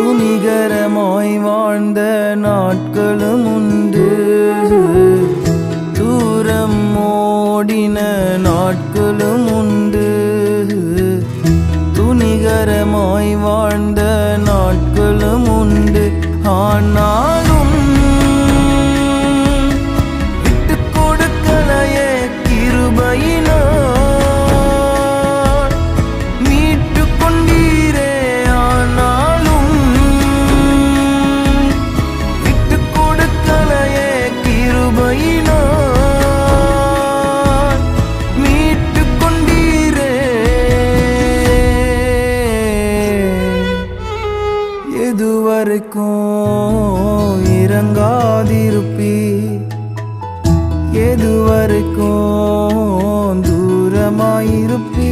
துணிகரமாய் வாழ்ந்த நாட்களும் உண்டு. தூரம் ஓடின நாட்களும் உண்டு. துணிகரமாய் வாழ்ந்த நாட்களும் உண்டு. ஆனாலும் விட்டு கொடுக்கலையே கிருபையினார் நோயினான் மீட்டு கொண்டீரே. எதுவரைக்கும் இறங்காதிருப்பி எதுவரைக்கும் தூரமாயிருப்பி